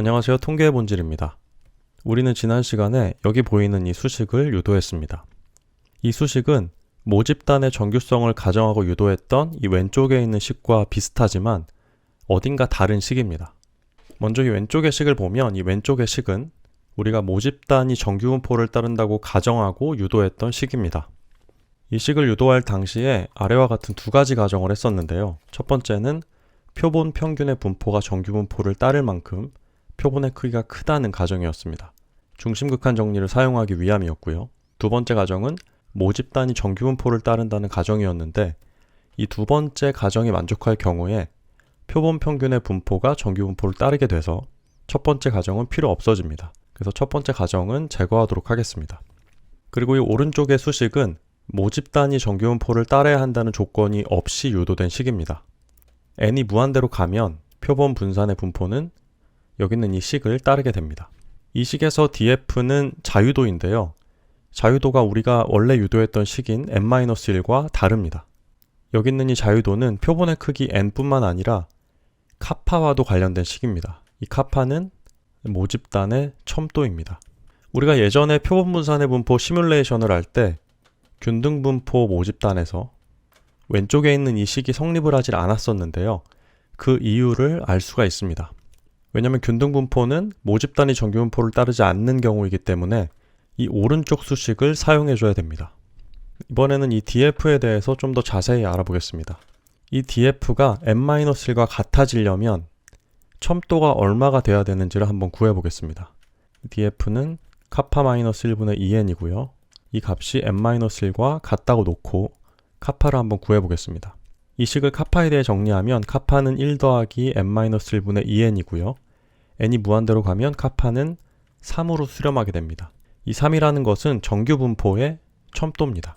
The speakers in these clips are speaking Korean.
안녕하세요. 통계의 본질입니다. 우리는 지난 시간에 여기 보이는 이 수식을 유도했습니다. 이 수식은 모집단의 정규성을 가정하고 유도했던 이 왼쪽에 있는 식과 비슷하지만 어딘가 다른 식입니다. 먼저 이 왼쪽의 식을 보면 이 왼쪽의 식은 우리가 모집단이 정규분포를 따른다고 가정하고 유도했던 식입니다. 이 식을 유도할 당시에 아래와 같은 두 가지 가정을 했었는데요. 첫 번째는 표본 평균의 분포가 정규분포를 따를 만큼 표본의 크기가 크다는 가정이었습니다. 중심극한 정리를 사용하기 위함이었고요. 두 번째 가정은 모집단이 정규분포를 따른다는 가정이었는데 이 두 번째 가정이 만족할 경우에 표본 평균의 분포가 정규분포를 따르게 돼서 첫 번째 가정은 필요 없어집니다. 그래서 첫 번째 가정은 제거하도록 하겠습니다. 그리고 이 오른쪽의 수식은 모집단이 정규분포를 따라야 한다는 조건이 없이 유도된 식입니다. n이 무한대로 가면 표본 분산의 분포는 여기 있는 이 식을 따르게 됩니다. 이 식에서 df는 자유도인데요. 자유도가 우리가 원래 유도했던 식인 n-1과 다릅니다. 여기 있는 이 자유도는 표본의 크기 n뿐만 아니라 카파와도 관련된 식입니다. 이 카파는 모집단의 첨도입니다. 우리가 예전에 표본 분산의 분포 시뮬레이션을 할 때 균등 분포 모집단에서 왼쪽에 있는 이 식이 성립을 하질 않았었는데요. 그 이유를 알 수가 있습니다. 왜냐하면 균등 분포는 모집단이 정규 분포를 따르지 않는 경우이기 때문에 이 오른쪽 수식을 사용해 줘야 됩니다. 이번에는 이 df에 대해서 좀 더 자세히 알아보겠습니다. 이 df가 n-1과 같아지려면 첨도가 얼마가 돼야 되는지를 한번 구해 보겠습니다. df는 카파-1분의 2n이고요. 이 값이 n-1과 같다고 놓고 카파를 한번 구해 보겠습니다. 이 식을 카파에 대해 정리하면 카파는 1 더하기 n-1분의 2n이고요. n이 무한대로 가면 카파는 3으로 수렴하게 됩니다. 이 3이라는 것은 정규 분포의 첨도입니다.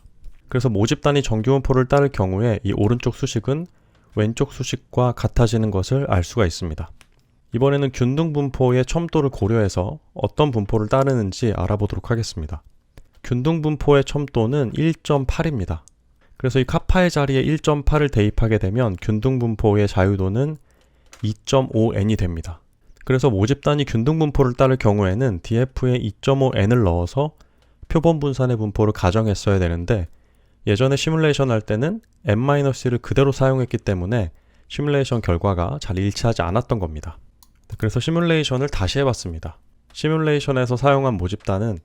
그래서 모집단이 정규 분포를 따를 경우에 이 오른쪽 수식은 왼쪽 수식과 같아지는 것을 알 수가 있습니다. 이번에는 균등 분포의 첨도를 고려해서 어떤 분포를 따르는지 알아보도록 하겠습니다. 균등 분포의 첨도는 1.8입니다. 그래서 이 카파의 자리에 1.8을 대입하게 되면 균등 분포의 자유도는 2.5n이 됩니다. 그래서 모집단이 균등 분포를 따를 경우에는 df에 2.5n을 넣어서 표본 분산의 분포를 가정했어야 되는데 예전에 시뮬레이션 할 때는 n-를 그대로 사용했기 때문에 시뮬레이션 결과가 잘 일치하지 않았던 겁니다. 그래서 시뮬레이션을 다시 해봤습니다. 시뮬레이션에서 사용한 모집단은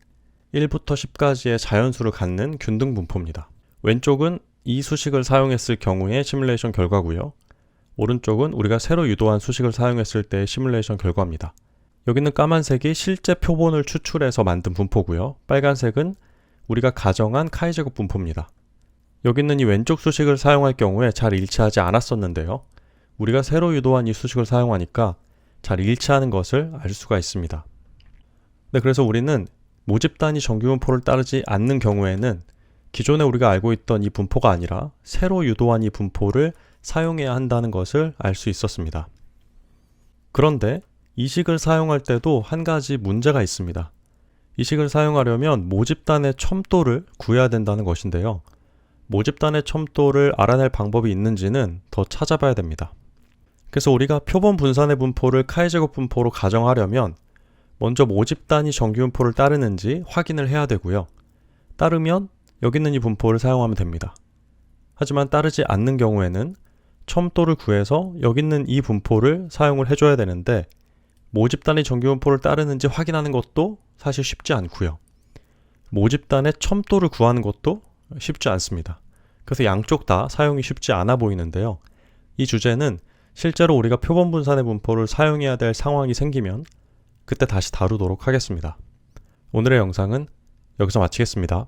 1부터 10까지의 자연수를 갖는 균등 분포입니다. 왼쪽은 이 수식을 사용했을 경우의 시뮬레이션 결과고요. 오른쪽은 우리가 새로 유도한 수식을 사용했을 때의 시뮬레이션 결과입니다. 여기는 까만색이 실제 표본을 추출해서 만든 분포고요. 빨간색은 우리가 가정한 카이제곱 분포입니다. 여기 있는 이 왼쪽 수식을 사용할 경우에 잘 일치하지 않았었는데요. 우리가 새로 유도한 이 수식을 사용하니까 잘 일치하는 것을 알 수가 있습니다. 네, 그래서 우리는 모집단이 정규 분포를 따르지 않는 경우에는 기존에 우리가 알고 있던 이 분포가 아니라 새로 유도한 이 분포를 사용해야 한다는 것을 알 수 있었습니다. 그런데 이 식을 사용할 때도 한 가지 문제가 있습니다. 이 식을 사용하려면 모집단의 첨도를 구해야 된다는 것인데요. 모집단의 첨도를 알아낼 방법이 있는지는 더 찾아봐야 됩니다. 그래서 우리가 표본 분산의 분포를 카이제곱 분포로 가정하려면 먼저 모집단이 정규 분포를 따르는지 확인을 해야 되고요. 따르면 여기 있는 이 분포를 사용하면 됩니다. 하지만 따르지 않는 경우에는 첨도를 구해서 여기 있는 이 분포를 사용을 해줘야 되는데 모집단이 정규 분포를 따르는지 확인하는 것도 사실 쉽지 않고요. 모집단의 첨도를 구하는 것도 쉽지 않습니다. 그래서 양쪽 다 사용이 쉽지 않아 보이는데요. 이 주제는 실제로 우리가 표본 분산의 분포를 사용해야 될 상황이 생기면 그때 다시 다루도록 하겠습니다. 오늘의 영상은 여기서 마치겠습니다.